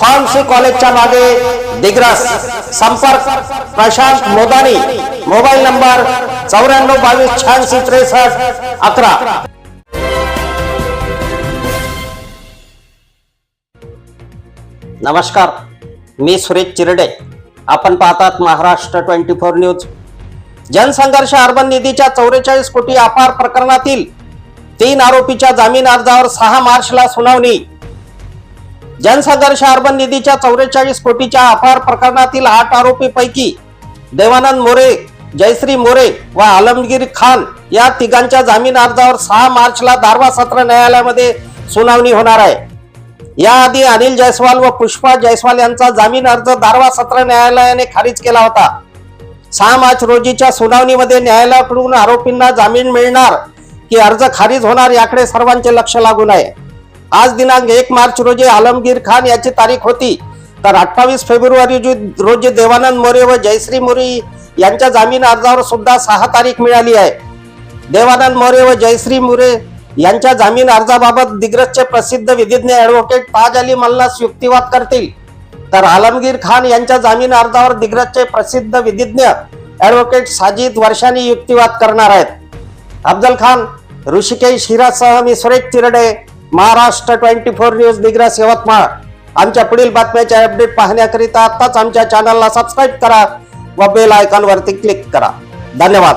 Pharmacy कॉलेजच्या मागे दिग्रस संपर्क प्रशांत मोदानी मोबाईल नंबर चौऱ्याण्णव बावीस शहाऐंशी त्रेसष्ट अकरा. नमस्कार मी सुरेश चिरडे. आपण पाहतात Maharashtra twenty four news. Jansangharsh urban निधीच्या चौवेचाळीस कोटी अपार प्रकरणातील तीन आरोपीच्या जामीन अर्जावर सहा मार्चला सुनावणी. जनसंघर्ष अर्बन निधीच्या चौवेचाळीस कोटीच्या अफार प्रकरणातील आठ आरोपी पैकी देवानंद मोरे जयश्री मोरे व आलमगीर खान या तिघांच्या जामीन अर्जावर सहा मार्चला दारवा सत्र न्यायालयामध्ये सुनावणी होणार आहे. याआधी अनिल जयस्वाल व पुष्पा जयस्वाल यांचा जामीन अर्ज दारवा सत्र न्यायालयाने खारिज केला होता. सहा मार्च रोजीच्या सुनावणीमध्ये न्यायालयाकडून आरोपींना जामीन मिळणार की अर्ज खारिज होणार याकडे सर्वांचे लक्ष लागून आहे. आज दिनांक एक मार्च रोजी आलमगीर खान याची तारीख होती. तर अठ्ठावीस फेब्रुवारी रोजी देवानंद मोरे व जयश्री मोरे यांच्या जामीन अर्जावर सुद्धा सहा तारीख मिळाली आहे. देवानंद मोरे व जयश्री मोरे यांच्या जामीन अर्जाबाबत दिग्रजचे प्रसिद्ध विधिज्ञ ऍडव्होकेट ताज अली मल्लास युक्तिवाद करतील. तर आलमगीर खान यांच्या जामीन अर्जावर दिग्रजचे प्रसिद्ध विधिज्ञ ऍडव्होकेट साजिद वर्षानी युक्तिवाद करणार आहेत. अफजल खान ऋषिकेश हिरासह मी Suresh Chirade Maharashtra twenty four news Digras Yavatmal. आमच्या पुढील बातम्याचे अपडेट पाहण्याकरिता आताच आमच्या चॅनलला सबस्क्राईब करा व बेल आयकॉनवरती क्लिक करा. धन्यवाद.